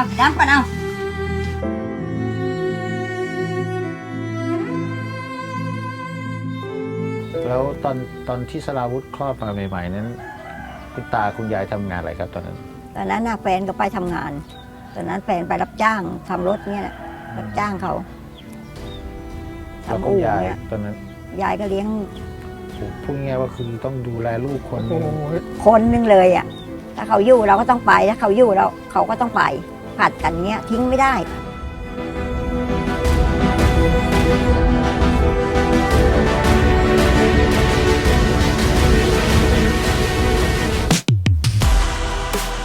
เอาน้ำก่อนเอาแล้วตอนตอนที่สลาวุธคลอดมาใหม่ๆนั้น คุณตาคุณยายทำงานอะไรครับตอนนั้น ตอนนั้นน่ะแฟนก็ไปทำงาน ตอนนั้นแฟนไปรับจ้างทำรถเนี่ยแหละรับจ้างเขาแล้วทำคุณอู่ยายเนี่ยตอนนั้นยายก็เลี้ยงพูดง่ายๆว่าคือต้องดูแลลูกคนโอ้โหคนนึงเลยอะถ้าเขาอยู่เราก็ต้องไปถ้าเขาอยู่เราเขาก็ต้องไป ผัดกันเนี้ยทิ้งไม่ได้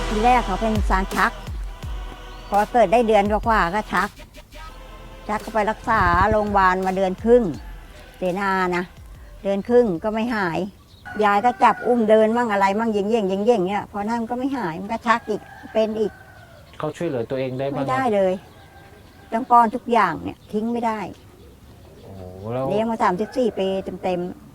ทีแรกเขาเป็นสารชัก พอเกิดได้เดือนกว่าก็ชัก ชักก็ไปรักษาโรงพยาบาลมาเดือนครึ่งเสนานะ เดือนครึ่งก็ไม่หาย ยายก็จับอุ้มเดินมั่งอะไรมั่งเย่งเย่งเย่งเย่งเนี่ยพอนั่นก็ไม่หายมันก็ชักอีกเป็นอีก เขาช่วยเหลือตัวเองได้บ้าไม่งได้เลย ต้องป้อนทุกอย่างเนี่ยทิ้งไม่ได้ โอ้โหแล้วเลี้ยงมาสามสิบสี่ปีเต็มๆ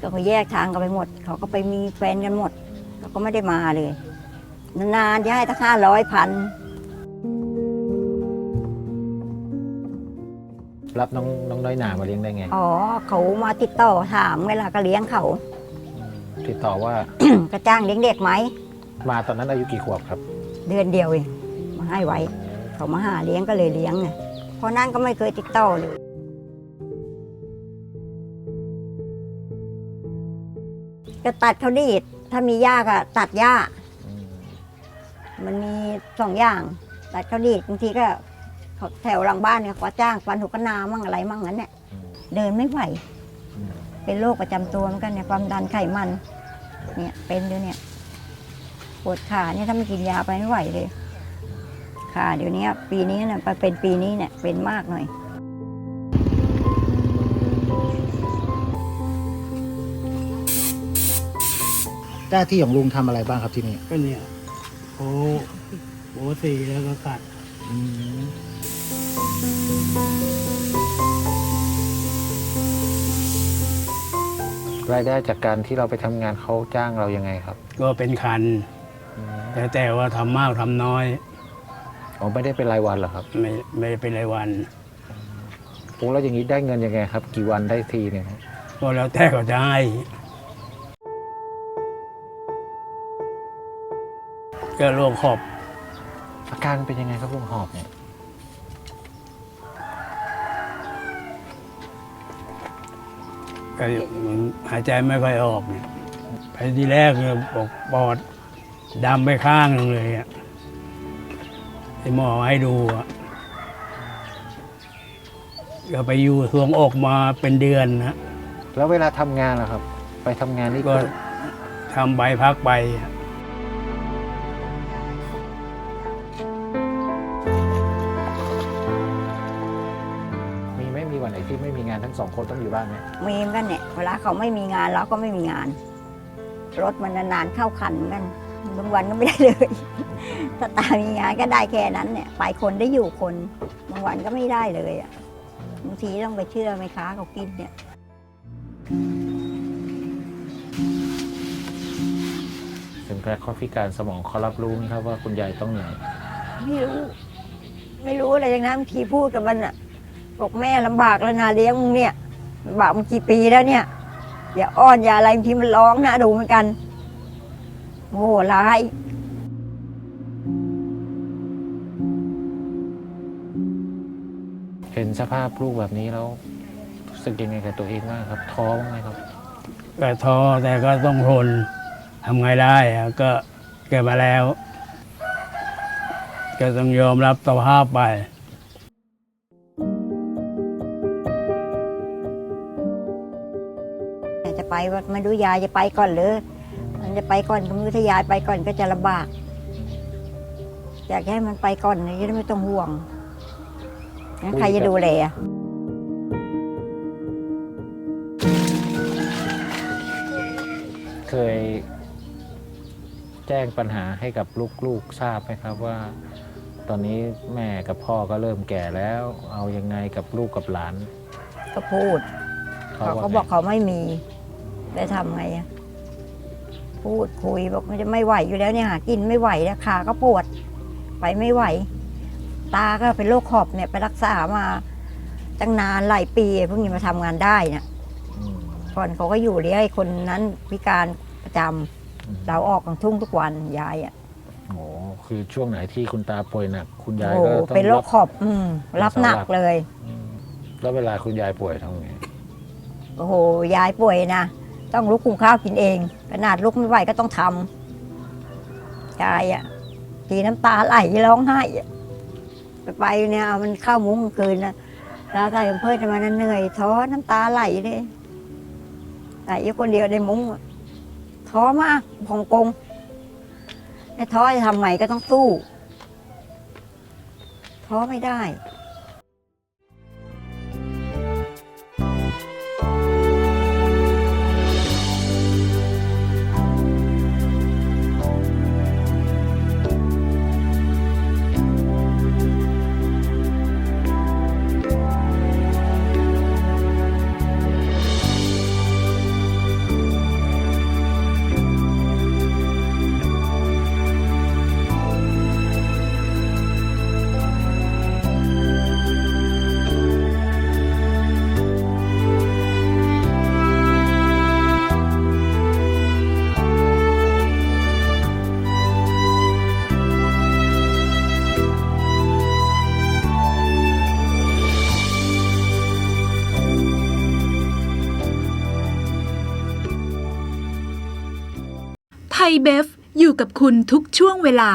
ก็เขาแยกทางกันไปหมด เขาก็ไปมีแฟนกันหมด เขาก็ไม่ได้มาเลย นานๆจะให้ตั้งห้าร้อยพัน รับน้องน้องน้อยหนามาเลี้ยงได้ไง อ๋อ เขามาติดต่อถามเวลาก็เลี้ยงเขา ติดต่อว่า ก็จ้างเลี้ยงเด็กไหม มาตอนนั้นอายุกี่ขวบครับ เดือนเดียวเองมาให้ไว้ เขามาหาเลี้ยงก็เลยเลี้ยงไงเพราะนั่นก็ไม่เคยติดต่อเลยก็ตัดเขาดีดถ้ามีหญ้าก็ตัดหญ้าอืมมันมีสองอย่าง ตัดเขาดีดบางทีก็ เขาแถวหลังบ้านเนี่ยเขาจ้างฟันหุกนามั่งอะไรมั่งนั้นเนี่ยอืมเดินไม่ไหวอืมเป็นโรคประจำตัวเหมือนกันเนี่ยความดันไขมัน เนี่ยเป็นอยู่เนี่ย ปวดขาเนี่ยถ้าไม่กินยาไปไม่ไหวเลยขาเดี๋ยวนี้ปีนี้เนี่ยไปเป็นปีนี้เนี่ยเป็นมากหน่อยหน้าที่ของลุงทำอะไรบ้างครับที่นี่ก็เนี่ยโอ้โหสีแล้วก็กัด รายได้จากการที่เราไปทำงานเขาจ้างเรายังไงครับก็เป็นคันอืมแต่แต่ว่าทำมากทำน้อย อ๋อไม่ได้เป็นรายวันเหรอครับไม่ไม่ได้เป็นรายวันโอ้แล้วอย่างนี้ได้เงินยังไงครับ กี่วันได้ทีเนี่ยครับก็แล้วแต่ก็ได้ ก็โรคขอบอาการเป็นยังไงครับลุงหอบเนี่ย ก็มันหายใจไม่ค่อยออกเนี่ยไปทีแรกเนี่ยบอกปอดดำไปข้างหนึงเลยอะไอ้หมอให้ดูอะก็ไปอยู่ทรวงอกมาเป็นเดือนนะแล้วเวลาทำงานล่ะครับ ไปทำงานนี่ก็ก็ทำใบพักไปมีไานทั้งสองคนต้องอยู่บ้านไหมมีเหมือนกันเนี่ยเวลาเขาไม่มีงานเราก็ไม่มีงาน รถมันนานๆเข้าคันเหมือนกันบางวันก็ไม่ได้เลย ถ้าตามีงานก็ได้แค่นั้นเนี่ยไปคนได้อยู่คนบางวันก็ไม่ได้เลยอะบางทีต้องไปเชื่อไหมค้าเขากินเนี่ยถึงแพ้ข้อพิการสมองเขารับรู้ไหมครับว่าคุณยายต้องเหนื่อยไม่รู้ ไม่รู้อะไรอย่างนั้นบางทีพูดกับมันอะ บอกแม่ลำบากแล้วนาเลี้ยงมึงเนี่ยลำบากมากี่ปีแล้วเนี่ยอย่าอ้อนอย่าอะไรบางทีมันร้องนะดูเหมือนกันโมโหร้ายเห็นสภาพลูกแบบนี้แล้วรู้สึกยังไงกับตัวเองบ้างครับ ท้อบ้างไหมครับก็ท้อแต่ก็ต้องทนทำไงได้อะก็เกิดมาแล้ว ก็ต้องยอมรับสภาพไป ไปว่าไม่รู้ยายจะไปก่อนหรือมันจะไปก่อนก็ไม่รู้ถ้ายายไปก่อนก็จะลำบากอยากให้มันไปก่อนจะได้ไม่ต้องห่วงงั้นใครจะดูแลอะเคยแจ้งปัญหาให้กับลูกๆทราบไหมครับว่า ตอนนี้แม่กับพ่อก็เริ่มแก่แล้ว เอายังไงกับลูกกับหลาน ก็พูด เขาก็บอกเขาไม่มี ได้ทำไงอะพูดคุยบอกมันจะไม่ไหวอยู่แล้วเนี่ยหากินไม่ไหวแล้วขาก็ปวด ไปไม่ไหว ตาก็เป็นโรคขอบเนี่ยไปรักษามาตั้งนานหลายปีเพิ่งจะมาทำงานได้นะอืมก่อนเขาก็อยู่เลี้ยงไอ้คนนั้นพิการประจำอืมเราออกกลางทุ่งทุกวันยายอะโอ้คือช่วงไหนที่คุณตาป่วยหนักคุณยายโอ้ก็ต้องเป็นโรรัคบขอบอืมรับหนักเลยอืมแล้วเวลาคุณยายป่วยทำไงโอ้โหยายป่วยนะ ต้องลุกคุงข้าวกินเอง ขนาดลุกไม่ไหวก็ต้องทำยายอะทีน้ำตาไหลร้องไห้ไปไปเนี่ยเอามันเข้ามุ้งกลางคืนนะแล้วใส่เพื่อนมานั้นเหนื่อยท้อน้ำตาไหลเลยไหลอยู่คนเดียวในมุ้งท้อมากพองกงแต่ท้อจะทำไงก็ต้องสู้ ท้อไม่ได้ เบฟอยู่กับคุณทุกช่วงเวลา